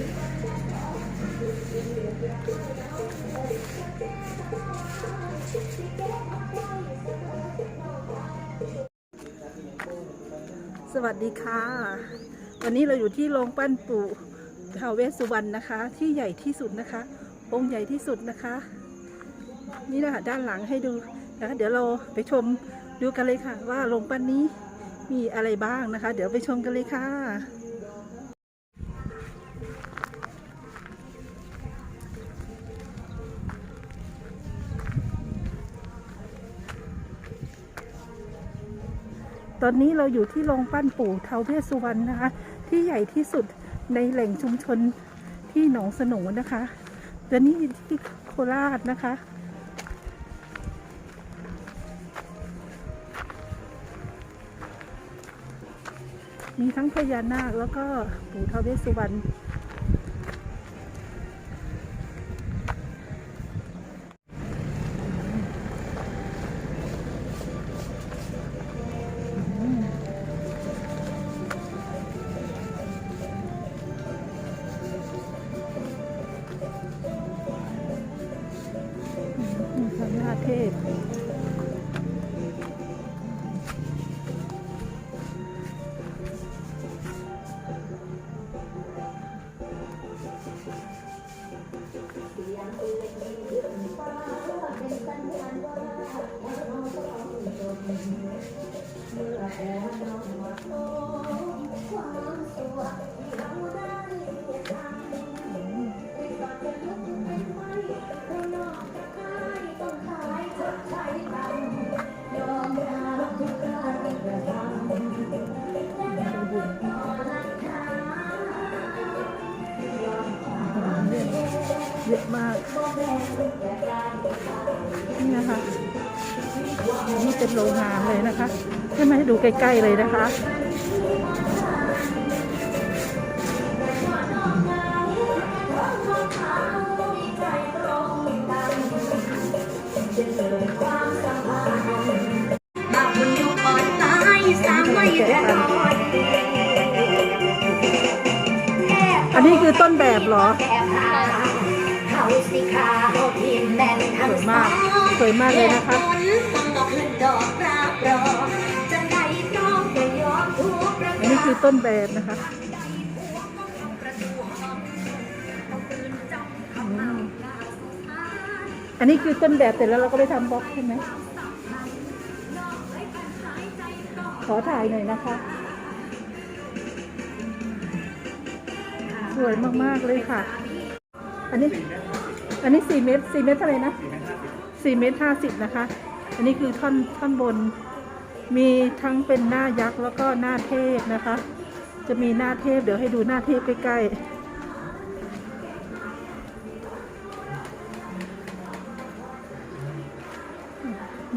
สวัสดีค่ะ วันนี้เราอยู่ที่โรงปั้นปู่ท้าวเวสสุวรรณนะคะ ที่ใหญ่ที่สุดนะคะ องค์ใหญ่ที่สุดนะคะ นี่นะคะด้านหลังให้ดูนะคะเดี๋ยวเราไปชมดูกันเลยค่ะ ว่าโรงปั้นนี้มีอะไรบ้างนะคะ เดี๋ยวไปชมกันเลยค่ะ ตอนนี้เราอยู่ที่โรงปั้นปู่เทาวเวสุวรรณนะคะ ที่ใหญ่ที่สุดในแหล่งชุมชนที่หนองสโหนนะคะตอนนี้อยู่ที่โคราชนะคะมีทั้งพญานาคแล้วก็ปู่เทวเวสุวรรณ เมื่อโอ้ เยอะมาก นี่นะคะ นี่เป็นโรงงานเลยนะคะใช่ไหมดูใกล้ๆเลยนะคะบางคนยุคอ่อนตายสร้างไว้แต่ก่อนอันนี้คือต้นแบบเหรอแค่พาเขา สวยมาก สวยมากเลยนะคะอันนี้คือต้นแบบนะคะอันนี้คือต้นแบบเสร็จแล้วเราก็ไปทำบล็อกใช่ไหมขอถ่ายหน่อยนะคะ สวยมาก ๆ เลยค่ะ อันนี้ อันนี้สี่เมตรสี่เมตรเท่าไหร่นะสี่เมตรห้าสิบนะคะ อันนี้คือท่อนท่อนบน มีทั้งเป็นหน้ายักษ์แล้วก็หน้าเทพนะคะ จะมีหน้าเทพเดี๋ยวให้ดูหน้าเทพใกล้ๆ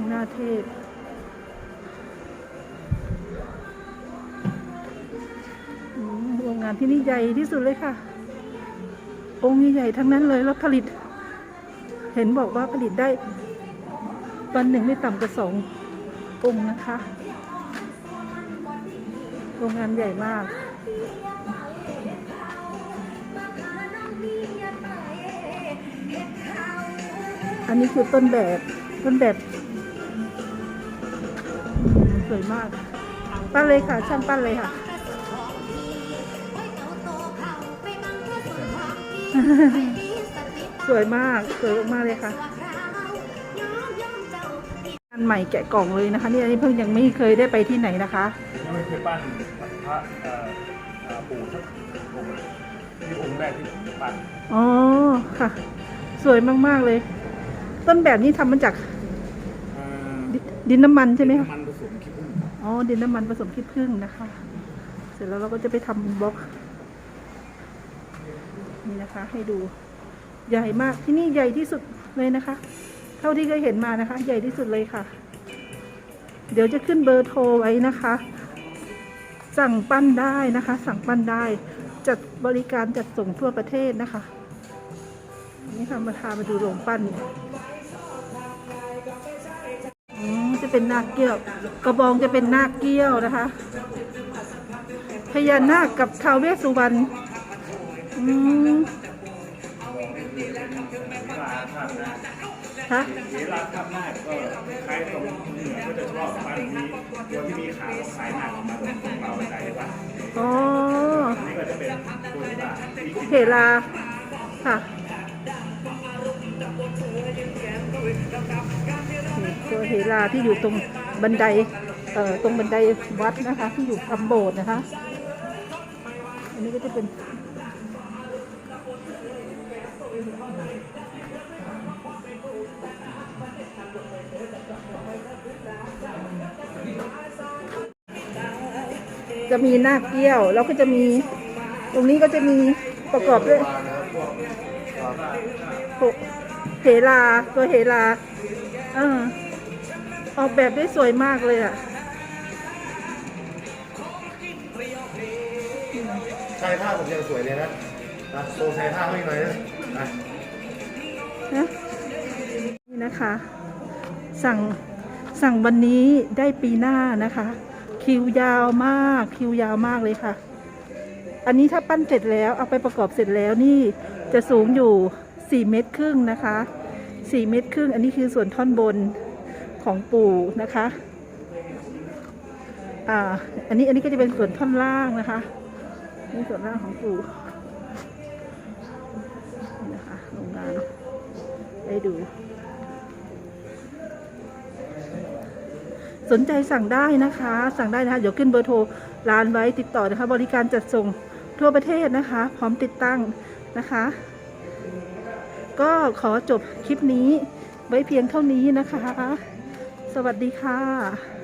หน้าเทพ โรงงานที่นี่ใหญ่ที่สุดเลยค่ะ องค์ใหญ่ๆทั้งนั้นเลยแล้วผลิต เห็นบอกว่าผลิตได้ วันหนึ่งไม่ต่ำกว่าสององค์นะคะโรงงานใหญ่มากอันนี้คือต้นแบบต้นแบบสวยมากปั้นเลยค่ะ ช่างปั้นเลยค่ะ สวยมากสวยมากๆเลยค่ะอันใหม่แกะกล่องเลยนะคะนี่อันนี้เพิ่งยังไม่เคยได้ไปที่ไหนนะคะยังไม่เคยปั้นพระเอ่อเอ่อปู่ทักองค์เลยนี่องค์แรกที่ผมจะปั้นอ๋อค่ะ สวยมากๆเลย ต้นแบบนี้ทำมาจากเอ่อดิดินน้ำมันใช่ไหมคะน้ำมันผสมขี้ผึ้งอ๋อดินน้ำมันผสมขี้ผึ้งนะคะ เสร็จแล้วเราก็จะไปทำบล็อก นี่นะคะ ให้ดูใหญ่มากที่นี่ใหญ่ที่สุดเลยนะคะ เท่าที่เคยเห็นมานะคะ ใหญ่ที่สุดเลยค่ะ เดี๋ยวจะขึ้นเบอร์โทรไว้นะคะ สั่งปั้นได้นะคะ สั่งปั้นได้จัดบริการจัดส่งทั่วประเทศนะคะนี่ค่ะมาพามาดูโรงปั้นอืมจะเป็นนาคเกี้ยวกระบองจะเป็นนาคเกี้ยวนะคะพญานาคกับทาวเวสสุวรรณอือืม ลาภาพหน้าคะเวลาภาพหน้าก็คล้ายตรงเหนือก็จะชอบบางทีตัวที่มีขาคล้ายหนักออกมาตรงตรงเบาบันไดใช่ปะอ๋ออันนี้ก็จะเป็นตัวที่ว่ามีกลิ่นเฮลาค่ะนี่ตัวเฮลาที่อยู่ตรงบันไดเอ่อตรงบันไดวัดนะคะ ที่อยู่ทำโบสถ์นะคะ อันนี้ก็จะเป็น จะมีหน้าเกี้ยว แล้วก็จะมี ตรงนี้ก็จะมีประกอบด้วยเฮลาตัวเฮลาอออกแบบได้สวยมากเลยอะใช่ผ้าผมยังสวยเลยนะโชว์ใส่ผ้าให้หน่อยนะ นะนี่นะคะ สั่งสั่งวันนี้ได้ปีหน้านะคะ คิวยาวมากคิวยาวมากเลยค่ะ อันนี้ถ้าปั้นเสร็จแล้วเอาไปประกอบเสร็จแล้วนี่จะสูงอยู่ 4 เมตรครึ่งนะคะ4เมตรครึ่งอันนี้คือส่วนท่อนบนของปู่นะคะอ่าอันนี้อันนี้ก็จะเป็นส่วนท่อนล่างนะคะนี่ส่วนล่างของปู่ นะคะโรงงานได้ดู สนใจสั่งได้นะคะ สั่งได้นะคะ เดี๋ยวขึ้นเบอร์โทรร้านไว้ติดต่อนะคะ บริการจัดส่งทั่วประเทศนะคะ พร้อมติดตั้งนะคะ ก็ขอจบคลิปนี้ไว้เพียงเท่านี้นะคะ สวัสดีค่ะ